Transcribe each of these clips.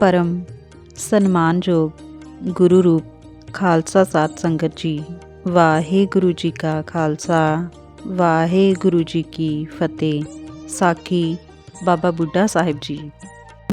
ਪਰਮ ਸਨਮਾਨਯੋਗ ਗੁਰੂ ਰੂਪ ਖਾਲਸਾ ਸਾਧ ਸੰਗਤ ਜੀ, ਵਾਹਿਗੁਰੂ ਜੀ ਕਾ ਖਾਲਸਾ, ਵਾਹਿਗੁਰੂ ਜੀ ਕੀ ਫਤਿਹ। ਸਾਖੀ ਬਾਬਾ ਬੁੱਢਾ ਸਾਹਿਬ ਜੀ।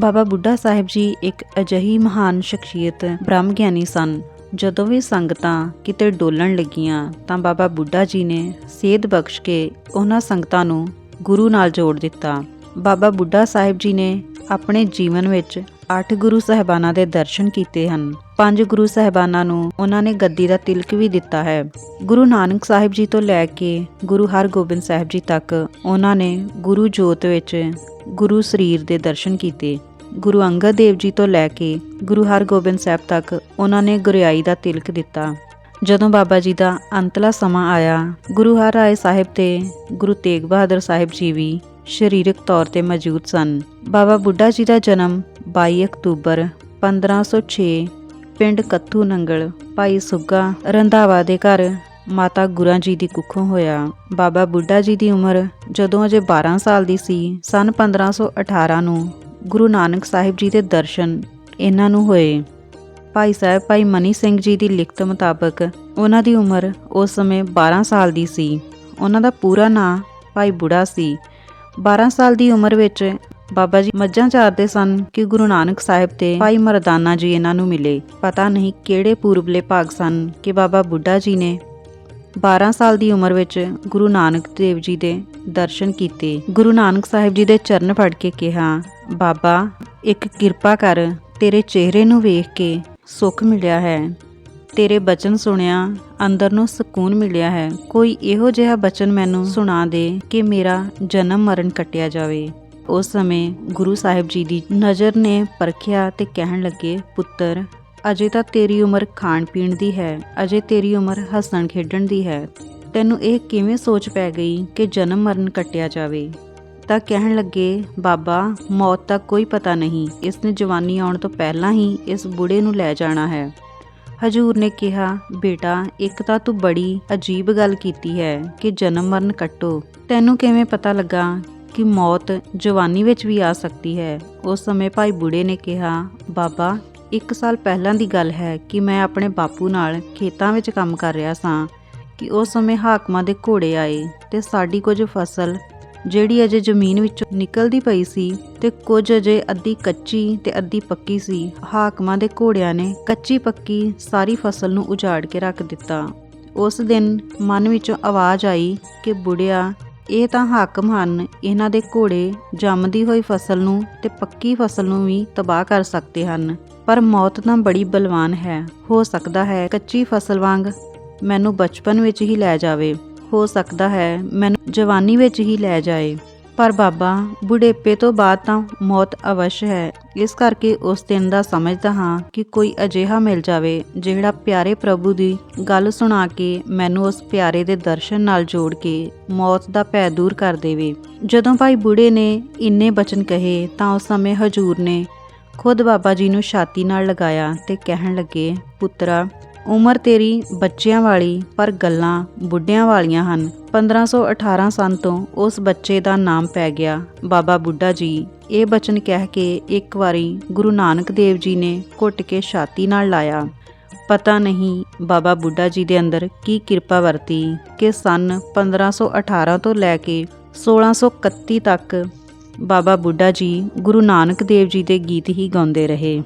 ਬਾਬਾ ਬੁੱਢਾ ਸਾਹਿਬ ਜੀ ਇੱਕ ਅਜਿਹੀ ਮਹਾਨ ਸ਼ਖਸੀਅਤ, ਬ੍ਰਹਮ ਗਿਆਨੀ ਸਨ। ਜਦੋਂ ਵੀ ਸੰਗਤਾਂ ਕਿਤੇ ਡੋਲਣ ਲੱਗੀਆਂ, ਤਾਂ ਬਾਬਾ ਬੁੱਢਾ ਜੀ ਨੇ ਸੇਧ ਬਖਸ਼ ਕੇ ਉਹਨਾਂ ਸੰਗਤਾਂ ਨੂੰ ਗੁਰੂ ਨਾਲ ਜੋੜ ਦਿੱਤਾ। ਬਾਬਾ ਬੁੱਢਾ ਸਾਹਿਬ ਜੀ ਨੇ ਆਪਣੇ ਜੀਵਨ ਵਿੱਚ 8 ਗੁਰੂ ਸਹਿਬਾਨਾਂ ਦੇ ਦਰਸ਼ਨ ਕੀਤੇ ਹਨ। ਪੰਜ ਗੁਰੂ ਸਹਿਬਾਨਾਂ ਨੂੰ ਉਹਨਾਂ ਨੇ ਗੱਦੀ ਦਾ ਤਿਲਕ ਵੀ ਦਿੱਤਾ ਹੈ। ਗੁਰੂ ਨਾਨਕ ਸਾਹਿਬ ਜੀ ਤੋਂ ਲੈ ਕੇ ਗੁਰੂ ਹਰਗੋਬਿੰਦ ਸਾਹਿਬ ਜੀ ਤੱਕ ਉਹਨਾਂ ਨੇ ਗੁਰੂ ਜੋਤ ਵਿੱਚ ਗੁਰੂ ਸਰੀਰ ਦੇ ਦਰਸ਼ਨ ਕੀਤੇ। ਗੁਰੂ ਅੰਗਦ ਦੇਵ ਜੀ ਤੋਂ ਲੈ ਕੇ ਗੁਰੂ ਹਰਗੋਬਿੰਦ ਸਾਹਿਬ ਤੱਕ ਉਹਨਾਂ ਨੇ ਗੁਰਿਆਈ ਦਾ ਤਿਲਕ ਦਿੱਤਾ। ਜਦੋਂ ਬਾਬਾ ਜੀ ਦਾ ਅੰਤਲਾ ਸਮਾਂ ਆਇਆ, ਗੁਰੂ ਹਰਿਰਾਏ ਸਾਹਿਬ ਤੇ ਗੁਰੂ ਤੇਗ ਬਹਾਦਰ ਸਾਹਿਬ ਜੀ ਵੀ ਸਰੀਰਕ ਤੌਰ ਤੇ ਮੌਜੂਦ ਸਨ। ਬਾਬਾ ਬੁੱਢਾ ਜੀ ਦਾ ਜਨਮ 22 ਅਕਤੂਬਰ 1506 ਪਿੰਡ ਕੱਥੂ ਨੰਗਲ, ਭਾਈ ਸੁੱਗਾ ਰੰਧਾਵਾ ਦੇ ਘਰ ਮਾਤਾ ਗੁਰਾਂ ਜੀ ਦੀ ਕੁੱਖੋਂ ਹੋਇਆ। ਬਾਬਾ ਬੁੱਢਾ ਜੀ ਦੀ ਉਮਰ ਜਦੋਂ ਅਜੇ 12 ਸਾਲ ਦੀ ਸੀ, ਸਨ 1518 ਨੂੰ ਗੁਰੂ ਨਾਨਕ ਸਾਹਿਬ ਜੀ ਦੇ ਦਰਸ਼ਨ ਇਹਨਾਂ ਨੂੰ ਹੋਏ। ਭਾਈ ਸਾਹਿਬ, ਭਾਈ ਮਨੀ ਸਿੰਘ ਜੀ ਦੀ ਲਿਖਤ ਮੁਤਾਬਕ ਉਹਨਾਂ ਦੀ ਉਮਰ ਉਸ ਸਮੇਂ 12 ਸਾਲ ਦੀ ਸੀ। ਉਹਨਾਂ ਦਾ ਪੂਰਾ ਨਾਂ ਭਾਈ ਬੁੜਾ ਸੀ। 12 ਸਾਲ ਦੀ ਉਮਰ ਵਿੱਚ ਬਾਬਾ ਜੀ ਮੱਝਾਂ ਚਾਰਦੇ ਸਨ ਕਿ ਗੁਰੂ ਨਾਨਕ ਸਾਹਿਬ ਤੇ ਭਾਈ ਮਰਦਾਨਾ ਜੀ ਇਹਨਾਂ ਨੂੰ ਮਿਲੇ। ਪਤਾ ਨਹੀਂ ਕਿਹੜੇ ਪੂਰਬਲੇ ਭਾਗ ਸਨ ਕਿ ਬਾਬਾ ਬੁੱਢਾ ਜੀ ਨੇ 12 ਸਾਲ ਦੀ ਉਮਰ ਵਿੱਚ ਗੁਰੂ ਨਾਨਕ ਦੇਵ ਜੀ ਦੇ ਦਰਸ਼ਨ ਕੀਤੇ। ਗੁਰੂ ਨਾਨਕ ਸਾਹਿਬ ਜੀ ਦੇ ਚਰਨ ਫੜ ਕੇ ਕਿਹਾ, ਬਾਬਾ, ਇੱਕ ਕਿਰਪਾ ਕਰ, ਤੇਰੇ ਚਿਹਰੇ ਨੂੰ ਵੇਖ ਕੇ ਸੁੱਖ ਮਿਲਿਆ ਹੈ। ਤੇਰੇ ਬਚਨ ਸੁਣਿਆ ਅੰਦਰ ਨੂੰ ਸਕੂਨ ਮਿਲਿਆ ਹੈ। ਕੋਈ ਇਹੋ ਜਿਹਾ ਬਚਨ ਮੈਨੂੰ ਸੁਣਾ ਦੇ ਕਿ ਮੇਰਾ ਜਨਮ ਮਰਨ ਕੱਟਿਆ ਜਾਵੇ। ਉਸ ਸਮੇਂ ਗੁਰੂ ਸਾਹਿਬ ਜੀ ਦੀ ਨਜ਼ਰ ਨੇ ਪਰਖਿਆ ਤੇ ਕਹਿਣ ਲੱਗੇ, ਪੁੱਤਰ, ਅਜੇ ਤਾਂ ਤੇਰੀ ਉਮਰ ਖਾਣ ਪੀਣ ਦੀ ਹੈ, ਅਜੇ ਤੇਰੀ ਉਮਰ ਹੱਸਣ ਖੇਡਣ ਦੀ ਹੈ। ਤੈਨੂੰ ਇਹ ਕਿਵੇਂ ਸੋਚ ਪੈ ਗਈ ਕਿ ਜਨਮ ਮਰਨ ਕੱਟਿਆ ਜਾਵੇ? ਤਾਂ ਕਹਿਣ ਲੱਗੇ, ਬਾਬਾ, ਮੌਤ ਦਾ ਕੋਈ ਪਤਾ ਨਹੀਂ। ਇਸ ਨੇ ਜਵਾਨੀ ਆਉਣ ਤੋਂ ਪਹਿਲਾਂ ਹੀ ਇਸ ਬੁੜੇ ਨੂੰ ਲੈ ਜਾਣਾ ਹੈ। ਹਜੂਰ ਨੇ ਕਿਹਾ, ਬੇਟਾ, ਇੱਕ ਤਾਂ ਤੂੰ ਬੜੀ ਅਜੀਬ ਗੱਲ ਕੀਤੀ ਹੈ ਕਿ ਜਨਮ ਮਰਨ ਕੱਟੋ। ਤੈਨੂੰ ਕਿਵੇਂ ਪਤਾ ਲੱਗਾ ਕਿ ਮੌਤ ਜਵਾਨੀ ਵਿੱਚ ਵੀ ਆ ਸਕਦੀ ਹੈ? ਉਸ ਸਮੇਂ ਭਾਈ ਬੁੜੇ ਨੇ ਕਿਹਾ, ਬਾਬਾ, ਇੱਕ ਸਾਲ ਪਹਿਲਾਂ ਦੀ ਗੱਲ ਹੈ ਕਿ ਮੈਂ ਆਪਣੇ ਬਾਪੂ ਨਾਲ ਖੇਤਾਂ ਵਿੱਚ ਕੰਮ ਕਰ ਰਿਹਾ ਸਾਂ ਕਿ ਉਸ ਸਮੇਂ ਹਾਕਮਾਂ ਦੇ ਘੋੜੇ ਆਏ ਤੇ ਸਾਡੀ ਕੁਝ ਫਸਲ ਜਿਹੜੀ ਅਜੇ ਜ਼ਮੀਨ ਵਿੱਚੋਂ ਨਿਕਲਦੀ ਪਈ ਸੀ ਤੇ ਕੁਝ ਅਜੇ ਅੱਧੀ ਕੱਚੀ ਤੇ ਅੱਧੀ ਪੱਕੀ ਸੀ, ਹਾਕਮਾਂ ਦੇ ਘੋੜਿਆਂ ਨੇ ਕੱਚੀ ਪੱਕੀ ਸਾਰੀ ਫਸਲ ਨੂੰ ਉਜਾੜ ਕੇ ਰੱਖ ਦਿੱਤਾ। ਉਸ ਦਿਨ ਮਨ ਵਿੱਚੋਂ ਆਵਾਜ਼ ਆਈ ਕਿ ਬੁੜਿਆ, ਇਹ ਤਾਂ ਹਾਕਮ ਹਨ, ਇਹਨਾਂ ਦੇ ਘੋੜੇ ਜੰਮਦੀ ਹੋਈ ਫਸਲ ਨੂੰ ਤੇ ਪੱਕੀ ਫਸਲ ਨੂੰ ਵੀ ਤਬਾਹ ਕਰ ਸਕਦੇ ਹਨ, ਪਰ ਮੌਤ ਤਾਂ ਬੜੀ ਬਲਵਾਨ ਹੈ, ਹੋ ਸਕਦਾ ਹੈ ਕੱਚੀ ਫਸਲ ਵਾਂਗ ਮੈਨੂੰ ਬਚਪਨ ਵਿੱਚ ਹੀ ਲੈ ਜਾਵੇ। ਹੋ ਸਕਦਾ ਹੈ, ਮੈਨੂੰ ਜਵਾਨੀ ਵਿੱਚ ਹੀ ਲੈ ਜਾਏ। ਪਰ ਬਾਬਾ, ਬੁਢੇਪੇ ਤੋਂ ਬਾਅਦ ਤਾਂ ਮੌਤ ਅਵਸ਼ ਹੈ। ਇਸ ਕਰਕੇ ਉਸ ਦਿਨ ਦਾ ਸਮਝਦਾ ਹਾਂ ਕਿ ਕੋਈ ਅਜਿਹਾ ਮਿਲ ਜਾਵੇ, ਜਿਹੜਾ ਪਿਆਰੇ ਪ੍ਰਭੂ ਦੀ ਗੱਲ ਸੁਣਾ ਕੇ ਮੈਨੂੰ ਉਸ ਪਿਆਰੇ ਦੇ ਦਰਸ਼ਨ ਨਾਲ ਜੋੜ ਕੇ ਮੌਤ ਦਾ ਭੈ ਦੂਰ ਕਰ ਦੇਵੇ। ਜਦੋਂ ਭਾਈ ਬੁੜੇ ਨੇ ਇੰਨੇ ਬਚਨ ਕਹੇ, ਤਾਂ ਉਸ ਸਮੇਂ ਹਜੂਰ ਨੇ ਖੁਦ ਬਾਬਾ ਜੀ ਨੂੰ ਛਾਤੀ ਨਾਲ ਲਗਾਇਆ ਤੇ ਕਹਿਣ ਲੱਗੇ, ਪੁੱਤਰਾ ਉਮਰ ਤੇਰੀ ਬੱਚਿਆਂ ਵਾਲੀ ਪਰ ਗੱਲਾਂ ਬੁੱਢਿਆਂ ਵਾਲੀਆਂ ਹਨ। 1518 ਸਨ ਤੋਂ ਉਸ ਬੱਚੇ ਦਾ ਨਾਮ ਪੈ ਗਿਆ। ਬਾਬਾ ਬੁੱਢਾ ਜੀ ਇਹ ਬਚਨ ਕਹਿ ਕੇ ਇੱਕ ਵਾਰੀ ਗੁਰੂ ਨਾਨਕ ਦੇਵ ਜੀ ਨੇ ਘੁੱਟ ਕੇ ਛਾਤੀ ਨਾਲ ਲਾਇਆ। ਪਤਾ ਨਹੀਂ ਬਾਬਾ ਬੁੱਢਾ ਜੀ ਦੇ ਅੰਦਰ ਕੀ ਕਿਰਪਾ ਵਰਤੀ ਕਿ ਸਨ 1518 ਤੋਂ ਲੈ ਕੇ 1631 ਤੱਕ ਬਾਬਾ ਬੁੱਢਾ ਜੀ ਗੁਰੂ ਨਾਨਕ ਦੇਵ ਜੀ ਦੇ ਗੀਤ ਹੀ ਗਾਉਂਦੇ ਰਹੇ।